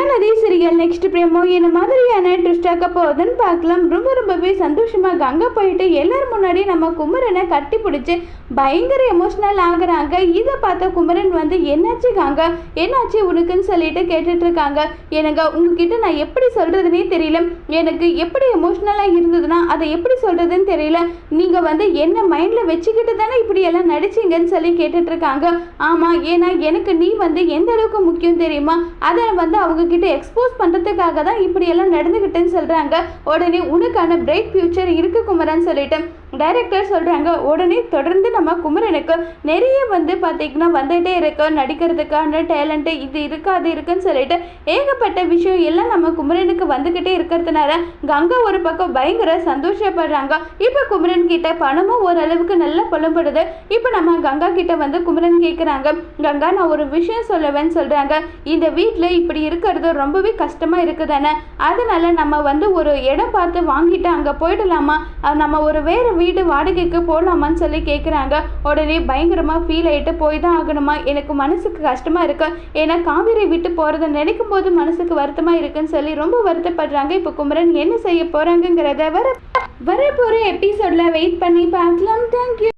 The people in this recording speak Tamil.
மகாநதி சீரியல் நெக்ஸ்ட் பிரேமோ என்ன மாதிரியான ட்விஸ்டாக்க போகுதுன்னு பார்க்கலாம். ரொம்ப ரொம்பவே சந்தோஷமாக அங்கே போயிட்டு எல்லாரும் முன்னாடி நம்ம குமரனை கட்டி பிடிச்சி பயங்கர எமோஷனல் ஆகுறாங்க. இதை பார்த்த குமரன் வந்து என்னாச்சு காங்க? என்னாச்சு உனக்குன்னு சொல்லிட்டு கேட்டுட்டு இருக்காங்க. எனக்கு உங்ககிட்ட நான் எப்படி சொல்கிறதுனே தெரியல. எனக்கு எப்படி எமோஷ்னலாக இருந்ததுன்னா அதை எப்படி சொல்கிறதுன்னு தெரியல. நீங்கள் வந்து என்ன மைண்டில் வச்சுக்கிட்டு தானே இப்படி எல்லாம் நடிச்சிங்கன்னு சொல்லி கேட்டுட்டு இருக்காங்க. ஆமாம் ஏன்னா எனக்கு நீ வந்து எந்த அளவுக்கு முக்கியம் தெரியுமா? அதை வந்து அவங்க உங்ககிட்ட எக்ஸ்போஸ் பண்றதுக்காக தான் இப்படியெல்லாம் நடந்துக்கிட்டேன்னு நடந்துகிட்டேன்னு சொல்றாங்க. உடனே உனக்கான பிரைட் ஃபியூச்சர் இருக்கு குமரன் சொல்லிட்டு டைரக்டர் சொல்கிறாங்க உடனே தொடர்ந்து நம்ம குமரனுக்கு நிறைய வந்து பார்த்தீங்கன்னா வந்துகிட்டே இருக்க. நடிக்கிறதுக்கான டேலண்ட்டு இது இருக்காது அது இருக்குன்னு சொல்லிட்டு ஏகப்பட்ட விஷயம் எல்லாம் நம்ம குமரனுக்கு வந்துக்கிட்டே இருக்கிறதுனால கங்கா ஒரு பக்கம் பயங்கர சந்தோஷப்படுறாங்க. இப்போ குமரன் கிட்ட பணமும் ஓரளவுக்கு நல்லா புலம்படுது இப்போ நம்ம கங்கா கிட்ட வந்து குமரன் கேட்குறாங்க கங்கா நான் ஒரு விஷயம் சொல்லுவேன்னு சொல்கிறாங்க இந்த வீட்டில் இப்படி இருக்கிறது ரொம்பவே கஷ்டமாக இருக்குதானே? அதனால நம்ம வந்து ஒரு இடம் பார்த்து வாங்கிட்டு அங்கே போயிடலாமா? நம்ம ஒரு வேறு வீடு வாடகைக்கு போடலாமான்னு சொல்லி கேட்குறாங்க உடனே பயங்கரமாக ஃபீல் ஆகிட்டு போய் தான் ஆகணுமா? எனக்கு மனசுக்கு கஷ்டமாக இருக்கு. ஏன்னா காவேரி விட்டு போகிறத நினைக்கும் போது மனசுக்கு வருத்தமாக இருக்குன்னு சொல்லி ரொம்ப வருத்தப்படுறாங்க. இப்போ குமரன் என்ன செய்ய போகிறாங்கங்கிறத வர வரப்போகிற எபிசோடில் வெயிட் பண்ணி பார்க்கலாம். தேங்க்யூ